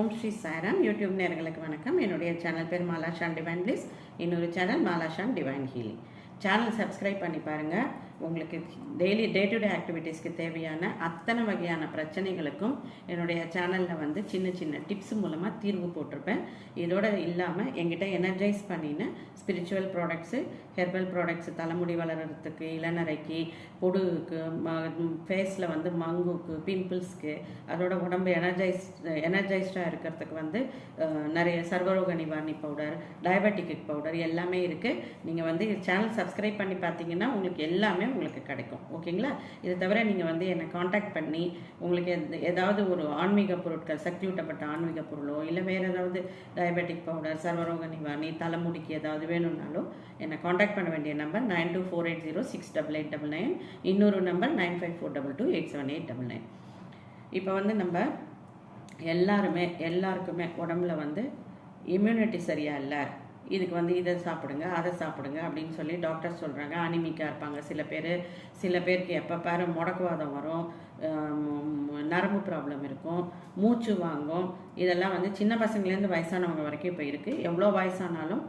ஓம் Sri Sairam. YouTube நேர்களுக்கு வணக்கம். என்னுடைய சேனல் பேர் மாலாஷான் டிவைன் பிளீஸ். இன்னொரு channel Malashan divine healing. Channel subscribe பண்ணி பாருங்கள் உங்களுக்கு டெய்லி டே டு டே ஆக்டிவிட்டீஸ்க்கு தேவையான அத்தனை வகையான பிரச்சனைகளுக்கும் என்னுடைய சேனலில் வந்து சின்ன சின்ன டிப்ஸ் மூலமாக தீர்வு போட்டிருப்பேன். இதோட இல்லாமல் எங்கிட்ட எனர்ஜைஸ் பண்ணின ஸ்பிரிச்சுவல் ப்ராடக்ட்ஸு ஹெர்பல் ப்ராடக்ட்ஸ் தலைமுடி வளர்கிறதுக்கு இளநரைக்கு பொடுகுக்கு ஃபேஸில் வந்து மங்குக்கு பிம்பிள்ஸ்க்கு அதோட உடம்பு எனர்ஜைஸ் எனர்ஜைஸ்டாக இருக்கிறதுக்கு வந்து நிறைய சர்வரோக நிவாரணி பவுடர் டயபெட்டிக் பவுடர் எல்லாமே இருக்குது நீங்கள் வந்து சேனல் சப்ஸ்கிரைப் பண்ணி பார்த்தீங்கன்னா உங்களுக்கு எல்லாமே உங்களுக்கு கிடைக்கும். ஓகேங்களா? இது தவிர நீங்கள் வந்து என்னை காண்டாக்ட் பண்ணி உங்களுக்கு எந்த- ஏதாவது ஒரு ஆன்மீக பொருட்கள் சக்தி ஊட்டப்பட்ட ஆன்மீக பொருளோ இல்லை வேறு ஏதாவது டயபெட்டிக் பவுடர் சர்வரோக நிவாரணி தலைமுடிக்கு ஏதாவது வேணும்னாலும் என்னை காண்டாக்ட் பண்ண வேண்டிய number nine two four eight zero six double eight double nine இன்னொரு number nine five four double two eight seven eight double nine இப்போ வந்து நம்ம எல்லாருமே எல்லாருக்குமே உடம்புல வந்து இம்யூனிட்டி சரியாக இல்லை இதுக்கு வந்து இதை சாப்பிடுங்க அதை சாப்பிடுங்க அப்படின்னு சொல்லி டாக்டர் சொல்கிறாங்க அனிமிக்காக இருப்பாங்க. சில பேர் சில பேருக்கு எப்போ பாரு முடக்குவாதம் வரும். நரம்பு ப்ராப்ளம் இருக்கும். மூச்சு வாங்கும். இதெல்லாம் வந்து சின்ன பசங்கள்லேருந்து வயசானவங்க வரைக்கும் இப்போ இருக்குது எவ்வளோ வயசானாலும்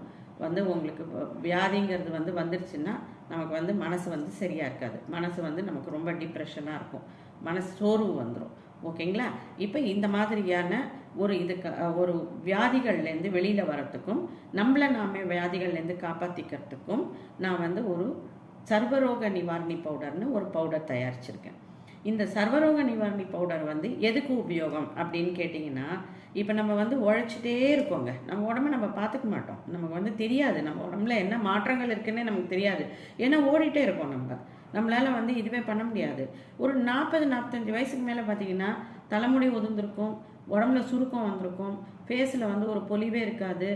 வந்து உங்களுக்கு வியாதிங்கிறது வந்து வந்துருச்சுன்னா நமக்கு வந்து மனசு வந்து சரியாக இருக்காது. மனசு வந்து நமக்கு ரொம்ப டிப்ரெஷனாக இருக்கும். மனசு சோர்வு வந்துடும் ஓகேங்களா? இப்போ இந்த மாதிரியான ஒரு இதுக்கு ஒரு வியாதிகள்லேருந்து வெளியில் வரத்துக்கும் நம்மளை நாமே வியாதிகள்லேருந்து காப்பாற்றிக்கிறதுக்கும் நான் வந்து ஒரு சர்வரோக நிவாரணி பவுடர்னு ஒரு பவுடர் தயாரிச்சிருக்கேன். இந்த சர்வரோக நிவாரணி பவுடர் வந்து எதுக்கு உபயோகம் அப்படின்னு கேட்டிங்கன்னா இப்போ நம்ம வந்து உழைச்சிட்டே இருக்கோங்க. நம்ம உடம்ப நம்ம பார்த்துக்க மாட்டோம். நமக்கு வந்து தெரியாது. நம்ம உடம்புல என்ன மாற்றங்கள் இருக்குன்னே நமக்கு தெரியாது. ஏன்னா ஓடிட்டே இருக்கோம் நம்ம. நம்மளால வந்து இதுவே பண்ண முடியாது. ஒரு நாற்பது நாற்பத்தஞ்சு வயசுக்கு மேலே பார்த்தீங்கன்னா தலைமுடி உதிர்ந்திருக்கும் உடம்புல சுருக்கம் வந்திருக்கும் ஃபேஸில் வந்து ஒரு பொலிவே இருக்காது.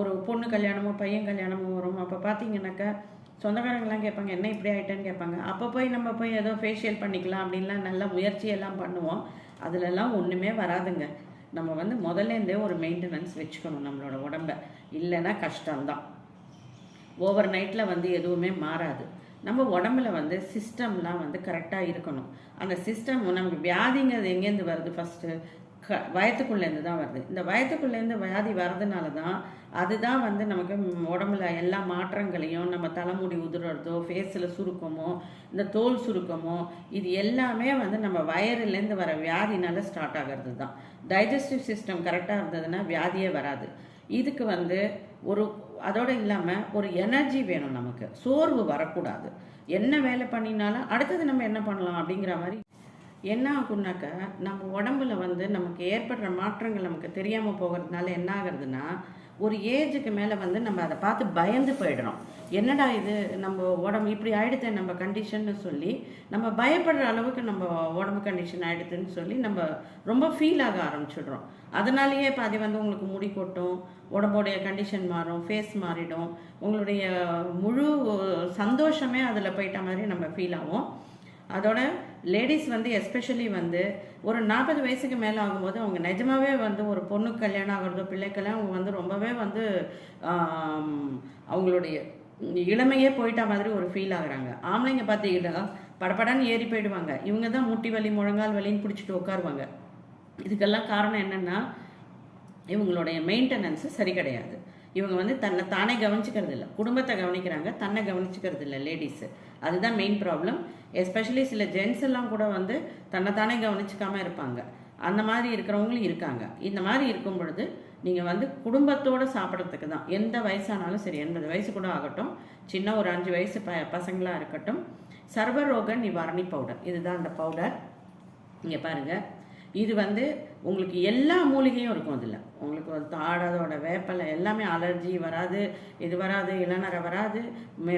ஒரு பொண்ணு கல்யாணமோ பையன் கல்யாணமோ வரும். அப்போ பார்த்தீங்கன்னாக்கா சொந்தக்காரங்களாம் கேட்பாங்க என்ன இப்படி ஆயிட்டேன்னு கேட்பாங்க. அப்போ போய் நம்ம போய் ஏதோ ஃபேஷியல் பண்ணிக்கலாம் அப்படின்லாம் நல்ல முயற்சியெல்லாம் பண்ணுவோம். அதுலலாம் ஒன்றுமே வராதுங்க. நம்ம வந்து முதல்லேருந்தே ஒரு மெயின்டெனன்ஸ் வச்சுக்கணும் நம்மளோட உடம்ப. இல்லைன்னா கஷ்டம்தான். ஓவர் நைட்டில் வந்து எதுவுமே மாறாது. நம்ம உடம்புல வந்து சிஸ்டம்லாம் வந்து கரெக்டாக இருக்கணும். அந்த சிஸ்டம் நமக்கு வியாதிங்கிறது எங்கேருந்து வருது ஃபஸ்ட்டு க வயத்துக்குள்ளேருந்து தான் வருது. இந்த வயத்துக்குள்ளேருந்து வியாதி வர்றதுனால தான் அதுதான் வந்து நமக்கு உடம்புல எல்லா மாற்றங்களையும் நம்ம தலைமுடி உதிர்றதோ ஃபேஸில் சுருக்கமோ இந்த தோல் சுருக்கமோ இது எல்லாமே வந்து நம்ம வயறுலேருந்து வர வியாதினால ஸ்டார்ட் ஆகிறது தான் டைஜஸ்டிவ் சிஸ்டம் கரெக்டாக இருந்ததுன்னா வியாதியே வராது. இதுக்கு வந்து ஒரு அதோடு இல்லாமல் ஒரு எனர்ஜி வேணும் நமக்கு. சோர்வு வரக்கூடாது. என்ன வேலை பண்ணினாலும் அடுத்தது நம்ம என்ன பண்ணலாம் அப்படிங்கிற மாதிரி என்ன ஆகுனாக்க நம்ம உடம்புல வந்து நமக்கு ஏற்படுற மாற்றங்கள் நமக்கு தெரியாமல் போகிறதுனால என்ன ஆகுறதுன்னா ஒரு ஏஜுக்கு மேலே வந்து நம்ம அதை பார்த்து பயந்து போயிடுறோம். என்னடா இது? நம்ம உடம்பு இப்படி ஆயிடுது நம்ம கண்டிஷன்னு சொல்லி நம்ம பயப்படுற அளவுக்கு நம்ம உடம்பு கண்டிஷன் ஆயிடுதுன்னு சொல்லி நம்ம ரொம்ப ஃபீல் ஆக ஆரம்பிச்சிடுறோம். அதனாலேயே பாதி வந்து உங்களுக்கு முடி கொட்டும் உடம்புடைய கண்டிஷன் மாறும் ஃபேஸ் மாறிடும். உங்களுடைய முழு சந்தோஷமே அதில் போயிட்ட மாதிரி நம்ம ஃபீல் ஆகும். அதோட லேடிஸ் வந்து எஸ்பெஷலி வந்து ஒரு நாற்பது வயசுக்கு மேலே ஆகும்போது அவங்க நிஜமாவே வந்து ஒரு பொண்ணுக்கு கல்யாணம் ஆகிறதோ பிள்ளைக்கெல்லாம் அவங்க வந்து ரொம்பவே வந்து அவங்களுடைய இளமையே போயிட்ட மாதிரி ஒரு ஃபீல் ஆகுறாங்க. ஆம்பளைங்க பார்த்தீங்கன்னா படபடன்னு ஏறி போயிடுவாங்க. இவங்க தான் முட்டி வலி முழங்கால் வலின்னு பிடிச்சிட்டு உட்காருவாங்க. இதுக்கெல்லாம் காரணம் என்னென்னா இவங்களுடைய மெயின்டெனன்ஸு சரி கிடையாது. இவங்க வந்து தன்னை தானே கவனிச்சுக்கிறது இல்லை. குடும்பத்தை கவனிக்கிறாங்க தன்னை கவனிச்சுக்கிறது இல்லை லேடிஸு அதுதான் மெயின் ப்ராப்ளம் எஸ்பெஷலி சில ஜென்ஸ் எல்லாம் கூட வந்து தன்னை தானே கவனிச்சுக்காம இருப்பாங்க. அந்த மாதிரி இருக்கிறவங்களும் இருக்காங்க. இந்த மாதிரி இருக்கும் பொழுது நீங்கள் வந்து குடும்பத்தோடு சாப்பிட்றதுக்கு தான். எந்த வயசானாலும் சரி எண்பது வயசு கூட ஆகட்டும் சின்ன ஒரு அஞ்சு வயசு ப பசங்களாக இருக்கட்டும் சர்வரோக நிவாரணி பவுடர் இதுதான் அந்த பவுடர் இங்கே பாருங்கள் இது வந்து உங்களுக்கு எல்லா மூலிகையும் இருக்கும் அதில். உங்களுக்கு ஒரு தாடதோட வேப்பலை எல்லாமே அலர்ஜி வராது இது வராது இளநரை வராது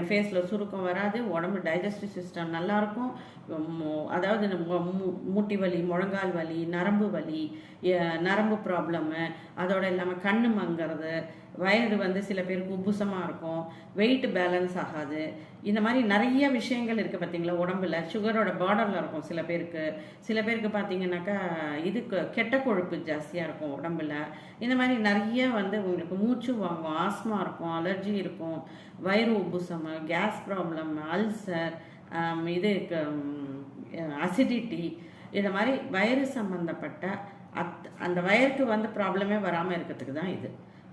ஃபேஸில் சுருக்கம் வராது உடம்பு டைஜஸ்டிவ் சிஸ்டம் நல்லாயிருக்கும் அதாவது மூட்டி வலி முழங்கால் வலி நரம்பு வலி நரம்பு ப்ராப்ளம்மு அதோட இல்லாமல் கண் மங்கிறது வயது வந்து சில பேருக்கு உப்புசமாக இருக்கும் வெயிட் பேலன்ஸ் ஆகாது. இந்த மாதிரி நிறைய விஷயங்கள் இருக்குது பார்த்தீங்களா உடம்புல? சுகரோட பார்டரில் இருக்கும் சில பேருக்கு. சில பேருக்கு பார்த்தீங்கன்னாக்கா இதுக்கு கெட்ட கொழுப்பு ஜாஸ்தியாக இருக்கும் உடம்புல. இந்த மாதிரி நிறைய வந்து உங்களுக்கு மூச்சு வாங்கும் ஆஸ்மா இருக்கும் அலர்ஜி இருக்கும் வயிறு உபுசம் கேஸ் ப்ராப்ளம் அல்சர் இது அசிடிட்டி இந்த மாதிரி வயிறு சம்மந்தப்பட்ட அத் அந்த வயருக்கு வந்து ப்ராப்ளமே வராமல் இருக்கிறதுக்கு தான் இது.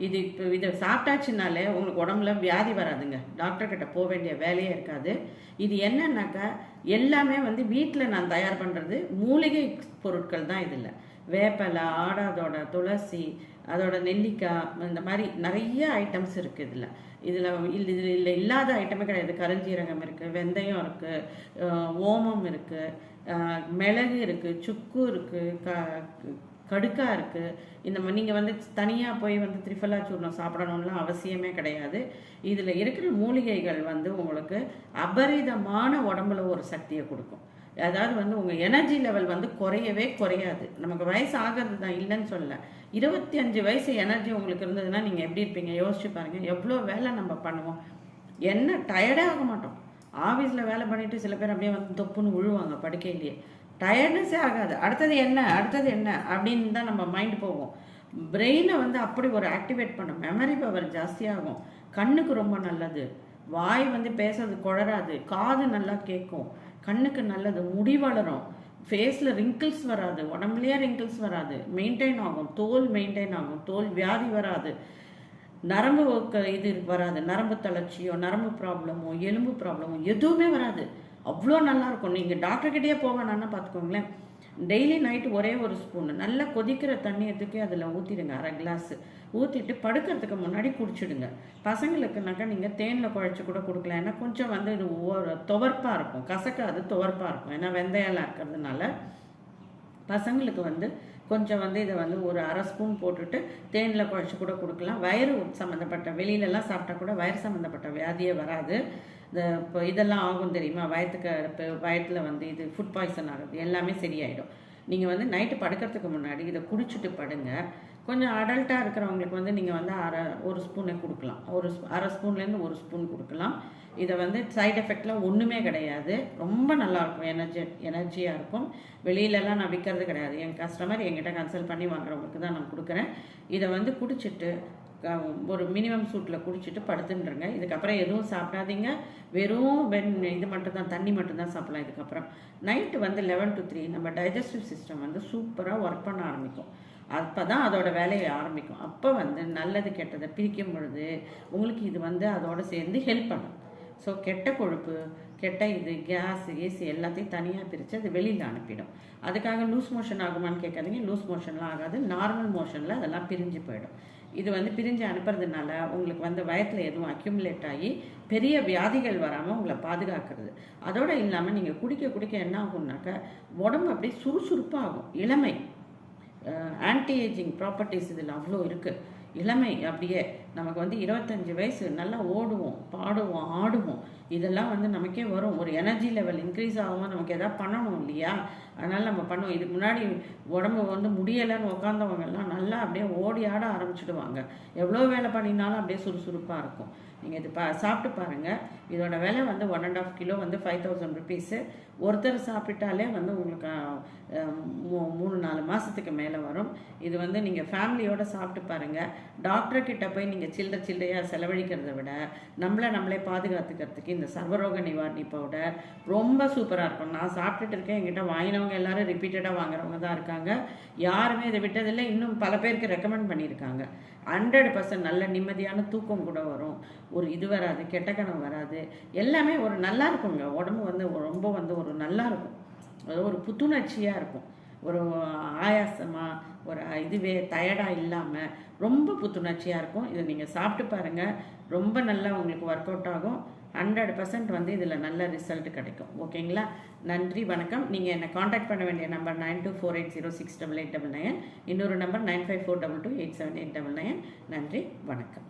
இது இப்போ இதை சாப்பிட்டாச்சுனாலே உங்களுக்கு உடம்புல வியாதி வராதுங்க. டாக்டர்கிட்ட போக வேண்டிய வேலையே இருக்காது. இது என்னன்னாக்கா எல்லாமே வந்து வீட்டில் நான் தயார் பண்ணுறது மூலிகை பொருட்கள் தான் இதில். வேப்பலை ஆடாதோட துளசி அதோட நெல்லிக்காய் இந்த மாதிரி நிறைய ஐட்டம்ஸ் இருக்குது இதில். இதில் இல்லை இதில் இல்லை இல்லாத ஐட்டமே கிடையாது. கருஞ்சீரகம் இருக்குது வெந்தயம் இருக்குது ஓமம் இருக்குது மிளகு இருக்குது சுக்கு இருக்குது க கடுக்காக இருக்குது இந்த மாதிரி நீங்கள் வந்து தனியாக போய் வந்து திரிஃபலா சூர்ணம் சாப்பிடணும்லாம் அவசியமே கிடையாது. இதில் இருக்கிற மூலிகைகள் வந்து உங்களுக்கு அபரிதமான உடம்புல ஒரு சக்தியை கொடுக்கும். அதாவது வந்து உங்கள் எனர்ஜி லெவல் வந்து குறையவே குறையாது. நமக்கு வயசு ஆகிறது தான் இல்லைன்னு சொல்ல இருபத்தி அஞ்சு வயசு எனர்ஜி உங்களுக்கு இருந்ததுன்னா நீங்கள் எப்படி இருப்பீங்க? யோசிச்சு பாருங்கள் எவ்வளோ வேலை நம்ம பண்ணுவோம்? என்ன டயர்டே ஆக மாட்டோம். ஆஃபீஸில் வேலை பண்ணிட்டு சில பேர் அப்படியே வந்து தொப்புன்னு விழுவாங்க படுக்கையிலேயே. டயர்ட்னஸே ஆகாது. அடுத்தது என்ன? அடுத்தது என்ன? அப்படின்னு தான் நம்ம மைண்ட் போவோம் பிரெயினை வந்து அப்படி ஒரு ஆக்டிவேட் பண்ணும். மெமரி பவர் ஜாஸ்தியாகும். கண்ணுக்கு ரொம்ப நல்லது. வாய் வந்து பேசுறது குழறாது காது நல்லா கேட்கும் கண்ணுக்கு நல்லது முடி வளரும் ஃபேஸில் ரிங்கிள்ஸ் வராது உடம்புலயே ரிங்கிள்ஸ் வராது மெயின்டைன் ஆகும் தோல் மெயின்டைன் ஆகும் தோல் வியாதி வராது நரம்பு க- இது வராது நரம்பு தளர்ச்சியோ நரம்பு ப்ராப்ளமோ எலும்பு ப்ராப்ளமோ எதுவுமே வராது. அவ்வளோ நல்லா இருக்கும். நீங்கள் டாக்டர்கிட்டயே போக வேணாம்னா பார்த்துக்கோங்களேன். டெய்லி நைட்டு ஒரே ஒரு ஸ்பூன் நல்லா கொதிக்கிற தண்ணியை தூக்கி அதில் ஊற்றிடுங்க அரை கிளாஸ் ஊற்றிட்டு படுக்கிறதுக்கு முன்னாடி குடிச்சிடுங்க. பசங்களுக்குனாக்கா நீங்கள் தேனில் குழச்சி கூட கொடுக்கலாம். ஏன்னா கொஞ்சம் வந்து இது ஒரு துவர்ப்பாக இருக்கும். கசக்காது துவர்ப்பாக இருக்கும். ஏன்னா வெந்தயம்லாம் இருக்கிறதுனால பசங்களுக்கு வந்து கொஞ்சம் வந்து இதை வந்து ஒரு அரை ஸ்பூன் போட்டுட்டு தேனில் குழச்சி கூட கொடுக்கலாம். வயிறு சம்மந்தப்பட்ட வெளியிலலாம் சாப்பிட்டா கூட வயிறு சம்மந்தப்பட்ட வியாதியே வராது. இந்த இப்போ இதெல்லாம் ஆகும் தெரியுமா? வயத்துக்கு இப்போ வயத்தில் வந்து இது ஃபுட் பாய்சன் ஆகுது. எல்லாமே சரியாயிடும். நீங்கள் வந்து நைட்டு படுக்கிறதுக்கு முன்னாடி இதை குடிச்சிட்டு படுங்க. கொஞ்சம் அடல்ட்டாக இருக்கிறவங்களுக்கு வந்து நீங்கள் வந்து அரை ஒரு ஸ்பூனே கொடுக்கலாம். ஒரு அரை ஸ்பூன்லேருந்து ஒரு ஸ்பூன் கொடுக்கலாம். இதை வந்து சைட் எஃபெக்ட்லாம் ஒன்றுமே கிடையாது. ரொம்ப நல்லாயிருக்கும் எனர்ஜி எனர்ஜியாக இருக்கும். வெளியிலலாம் நான் விற்கிறது கிடையாது. என் கஸ்டமர் என்கிட்ட கன்சல்ட் பண்ணி வாங்குறவங்களுக்கு தான் நான் கொடுக்குறேன். இதை வந்து குடிச்சிட்டு ஒரு மினிமம் சூட்டில் குடிச்சிட்டு படுத்துன்றங்க. இதுக்கப்புறம் எதுவும் சாப்பிடாதீங்க. வெறும் வெண் இது மட்டும்தான் தண்ணி மட்டும்தான் சாப்பிட்லாம் சாப்பிடலாம் இதுக்கப்புறம். நைட்டு வந்து லெவன் டு த்ரீ நம்ம டைஜஸ்டிவ் சிஸ்டம் வந்து சூப்பராக ஒர்க் பண்ண ஆரம்பிக்கும். அப்போ தான் அதோட வேலையை ஆரம்பிக்கும். அப்போ வந்து நல்லது கெட்டதை பிரிக்கும் பொழுது உங்களுக்கு இது வந்து அதோடு சேர்ந்து ஹெல்ப் பண்ணும். ஸோ கெட்ட கொழுப்பு கெட்ட இது கேஸ் ஏசி எல்லாத்தையும் தனியாக பிரித்து அது வெளியில் அனுப்பிடும். அதுக்காக லூஸ் மோஷன் ஆகுமான்னு கேட்காதீங்க. லூஸ் மோஷன்லாம் ஆகாது. நார்மல் மோஷனில் அதெல்லாம் பிரிஞ்சு போயிடும். இது வந்து பிரிஞ்சு அனுப்புறதுனால உங்களுக்கு வந்து வயத்தில் எதுவும் அக்யூமுலேட் ஆகி பெரிய வியாதிகள் வராமல் உங்களை பாதுகாக்கிறது. அதோடு இல்லாமல் நீங்கள் குடிக்க குடிக்க என்ன ஆகும்னாக்க உடம்பு அப்படியே சுறுசுறுப்பாகும். இளமை. ஆன்டி ஏஜிங் ப்ராப்பர்ட்டிஸ் இதில் அவ்வளோ இருக்குது இளமை அப்படியே நமக்கு வந்து இருபத்தஞ்சி வயசு நல்லா ஓடுவோம் பாடுவோம் ஆடுவோம். இதெல்லாம் வந்து நமக்கே வரும். ஒரு எனர்ஜி லெவல் இன்க்ரீஸ் ஆகும் நமக்கு எதாவது பண்ணணும் இல்லையா? அதனால் நம்ம பண்ணுவோம். இதுக்கு முன்னாடி உடம்பு வந்து முடியலைன்னு உட்காந்தவங்கெல்லாம் நல்லா அப்படியே ஓடி ஆட ஆரம்பிச்சிடுவாங்க. எவ்வளோ வேலை பண்ணினாலும் அப்படியே சுறுசுறுப்பாக இருக்கும். நீங்கள் இது பா சாப்பிட்டு பாருங்கள் இதோட விலை வந்து ஒன் அண்ட் ஆஃப் கிலோ வந்து ஃபைவ் தௌசண்ட் ருபீஸு ஒருத்தர் சாப்பிட்டாலே வந்து உங்களுக்கு மூ- மூணு நாலு மாதத்துக்கு மேலே வரும். இது வந்து நீங்கள் ஃபேமிலியோடு சாப்பிட்டு பாருங்கள் டாக்டர்கிட்ட போய் நீங்கள் சில்லற சில்லறையாக செலவழிக்கிறத விட நம்மளை நம்மளே பாதுகாத்துக்கிறதுக்கு இந்த சர்வரோக நிவாரணி பவுடர் ரொம்ப சூப்பராக இருக்கும். நான் சாப்பிட்டுட்டு இருக்கேன் என்கிட்ட வாங்கினவங்க எல்லாரும் ரிப்பீட்டடாக வாங்குறவங்க தான் இருக்காங்க. யாருமே இதை விட்டதில்லை இன்னும் பல பேருக்கு ரெக்கமெண்ட் பண்ணியிருக்காங்க. ஹண்ட்ரட் பர்சன்ட் நல்ல நிம்மதியான தூக்கம் கூட வரும். ஒரு இது வராது கெட்ட கனவு வராது. எல்லாமே ஒரு நல்லா இருக்குங்க. உடம்பு வந்து ரொம்ப வந்து ஒரு நல்லா இருக்கும். அது ஒரு புத்துணர்ச்சியாக இருக்கும். ஒரு ஆயாசமாக ஒரு இதுவே டயர்டாக இல்லாமல் ரொம்ப புத்துணர்ச்சியாக இருக்கும். இதை நீங்கள் சாப்பிட்டு பாருங்கள் ரொம்ப நல்லா உங்களுக்கு ஒர்க் அவுட் ஆகும். ஹண்ட்ரட் பர்சன்ட் வந்து இதில் நல்ல ரிசல்ட் கிடைக்கும். ஓகேங்களா? நன்றி வணக்கம். நீங்கள் என்னை காண்டாக்ட் பண்ண வேண்டிய number nine two four eight zero six double eight double nine இன்னொரு number nine five four double two eight seven eight double nine நன்றி வணக்கம்.